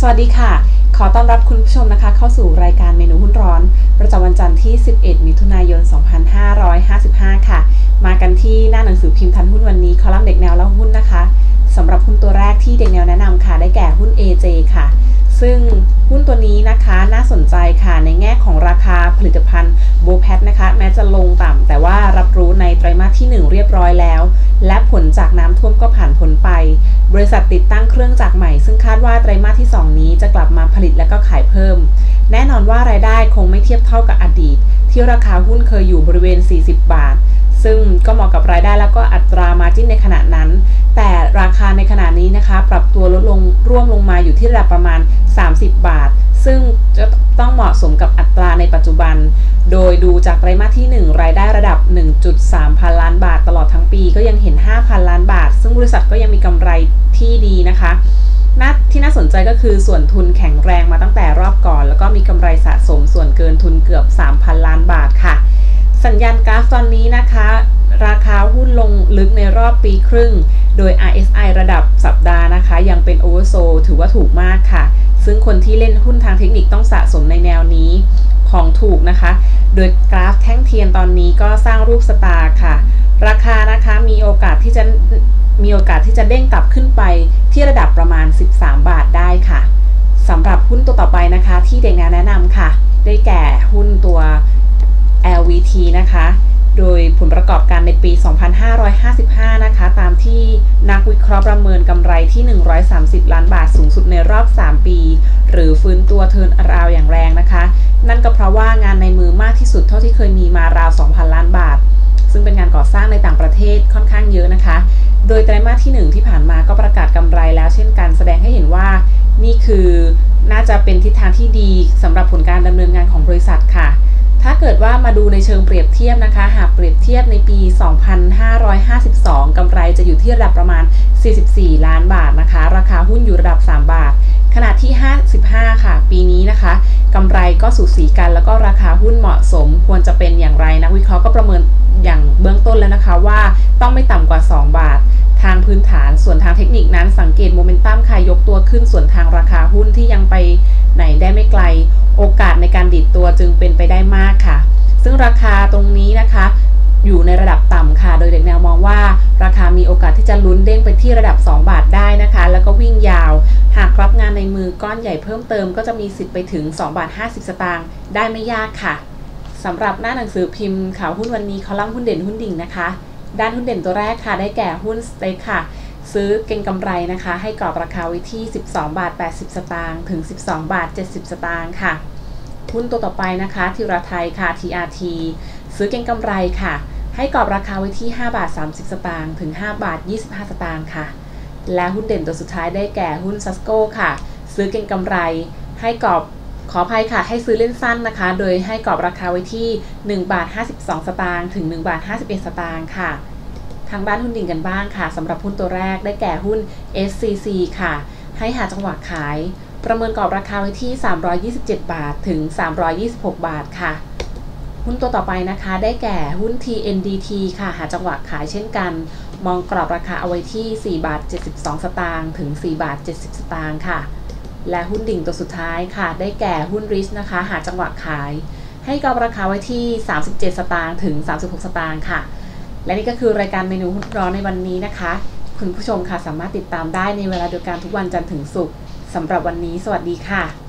สวัสดีค่ะ ขอต้อนรับคุณผู้ชมนะคะ เข้าสู่รายการเมนูหุ้นร้อน ประจำวันจันทร์ที่ 11 มิถุนายน 2555 ค่ะ มากันที่หน้าหนังสือพิมพ์ทันหุ้นวันนี้ คอลัมน์เด็กแนวแล้วหุ้นนะคะสำหรับหุ้นตัวแรกที่เด็กแนวแนะนำค่ะ ได้แก่หุ้น AJ ค่ะ ซึ่งหุ้นตัวนี้นะคะน่าสนใจค่ะในแง่ของราคาผลิตภัณฑ์โบแพทนะคะแม้จะลงต่ำแต่ว่ารับรู้ในไตรมาสที่ 1 เรียบร้อยแล้ว และผลจากน้ำท่วมก็ผ่านพ้นไป บริษัทติดตั้งเครื่องจักรใหม่ ซึ่งคาดว่าไตรมาสที่ 2 นี้จะกลับมาผลิตและก็ขายเพิ่ม แน่นอนว่ารายได้คงไม่เทียบเท่ากับอดีต ที่ราคาหุ้นเคยอยู่บริเวณ 40 บาท ซึ่งก็เหมาะกับรายได้แล้วก็อัตรามาจิ้นในขณะนั้น แต่ราคาในขณะนี้นะคะ ปรับตัวลดลง ร่วมลงมาอยู่ที่ระดับประมาณ 30 บาท ซึ่งจะต้องเหมาะสมกับอัตราในปัจจุบัน โดยดูจากไตรมาสที่ 1 รายได้ระดับ 1.3 พันล้านบาทตลอดทั้งปีก็ยังเห็น 5,000 ล้านบาท ซึ่งบริษัทก็ยังมีกำไรที่ดีนะคะน่าที่น่าสนใจก็คือส่วนทุนแข็งแรงมาตั้งแต่รอบก่อน แล้วก็มีกำไรสะสมส่วนเกินทุนเกือบ 3,000 ล้านบาทค่ะ สัญญาณกราฟตอนนี้นะคะ ราคาหุ้นลงลึกในรอบปีครึ่ง โดย RSI ระดับสัปดาห์นะคะ ยังเป็นโอเวอร์โซถือว่าถูกมากค่ะ ซึ่งคนที่เล่นหุ้นทางเทคนิคต้องสะสมในแนวนี้ของถูกนะคะ โดยกราฟแท่งเทียนตอนนี้ก็สร้างรูปสตาร์ค่ะ ราคานะคะมีโอกาสที่จะมีโอกาสที่จะเด้งกลับขึ้นไปที่ระดับประมาณ 13 บาทได้ค่ะสำหรับหุ้นตัวต่อไปนะคะ ที่เด็กแนวแนะนำค่ะ ได้แก่หุ้นตัว LVT นะคะ โดยผลประกอบการในปี 2555 นะคะ ตามที่นักวิเคราะห์ประเมินกำไรที่ 130 ล้านบาทสูงสุดในรอบ 3 ปี หรือฟื้นตัวเทินราวอย่างแรงนะคะ นั่นก็เพราะว่างานในมือมากที่สุดเท่าที่เคยมีมาราว 2,000 ล้านบาท ซึ่งเป็นงานก่อสร้างในต่างประเทศค่อนข้างเยอะนะคะ โดยไตรมาสที่ 1 ที่ผ่านมาก็ประกาศกำไรแล้วเช่นกันแสดงให้เห็นว่า นี่คือน่าจะเป็นทิศทางที่ดีสำหรับผลการดำเนินงานของบริษัทค่ะ ถ้าเกิดว่ามาดูในเชิงเปรียบเทียบนะคะ หากเปรียบเทียบในปี 2552 กำไรจะอยู่ที่ระดับประมาณ 44 ล้านบาทนะคะ ราคาหุ้นอยู่ระดับ 3 บาท ขณะที่ 55 ค่ะ ปีนี้นะคะกำไรก็สูสีกัน แล้วก็ราคาหุ้นเหมาะสม ควรจะเป็นอย่างไรนะวิเคราะห์ก็ประเมินอย่างเบื้องต้นแล้วนะคะว่าต้องไม่ต่ำกว่า 2 บาททางพื้นฐานส่วนทางเทคนิคนั้นสังเกตโมเมนตัมค่ะยกตัวขึ้นส่วนทางราคาหุ้นที่ยังไปไหนได้ไม่ไกล โอกาสในการดิดตัวจึงเป็นไปได้มากค่ะ ซึ่งราคาตรงนี้นะคะอยู่ในระดับต่ำค่ะ โดยเด็กแนวมองว่า ราคามีโอกาสที่จะลุ้นเด้งไปที่ระดับ 2 บาทได้นะคะ แล้วก็วิ่งยาว หากรับงานในมือก้อนใหญ่เพิ่มเติมก็จะมีสิทธิ์ไปถึง 2 บาท 50 สตางค์ได้ไม่ยากค่ะสำหรับหน้าหนังสือพิมพ์ข่าวหุ้นวันนี้คอลัมน์หุ้นเด่นหุ้นดิ่งนะคะ ด้านหุ้นเด่นตัวแรกค่ะ ได้แก่หุ้นสเต็กค่ะ ซื้อเก็งกำไรนะคะ ให้กรอบราคาไว้ที่ 12 บาท 80 สตางค์ถึง 12 บาท 70 สตางค์ค่ะหุ้นตัวต่อไปนะคะทิราไทยค่ะ TRT ซื้อเก็งกำไรค่ะ ให้กรอบราคาไว้ที่ 5 บาท 30 สตางค์ถึง 5 บาท 25 สตางค์ค่ะ และหุ้นเด่นตัวสุดท้ายได้แก่หุ้นซัสโก้ค่ะ ซื้อเก็งกำไร ให้กรอบขออภัยค่ะ ให้ซื้อเล่นสั้นนะคะ โดยให้กรอบราคาไว้ที่ 1 บาท 52 สตางค์ถึง 1 บาท 51 สตางค์ค่ะ ทางด้านหุ้นดิ่งกันบ้างค่ะสำหรับหุ้นตัวแรกได้แก่หุ้น SCC ค่ะ ให้หาจังหวะขาย ประเมินกรอบราคาไว้ที่ 327 บาทถึง 326 บาทค่ะ หุ้นตัวต่อไปนะคะได้แก่หุ้น TNDT ค่ะ หาจังหวะขายเช่นกัน มองกรอบราคาเอาไว้ที่ 4 บาท 72 สตางค์ถึง 4 บาท 70 สตางค์ค่ะ และหุ้นดิ่งตัวสุดท้ายค่ะ ได้แก่หุ้นริสนะคะ หาจังหวะขาย ให้กรอบราคาไว้ที่ 37 สตางค์ถึง 36 สตางค์ค่ะ และนี่ก็คือรายการเมนูร้อนในวันนี้นะคะ คุณผู้ชมค่ะสามารถติดตามได้ในเวลาเดียวกันทุกวันจันทร์ถึงศุกร์สำหรับวันนี้ สวัสดีค่ะ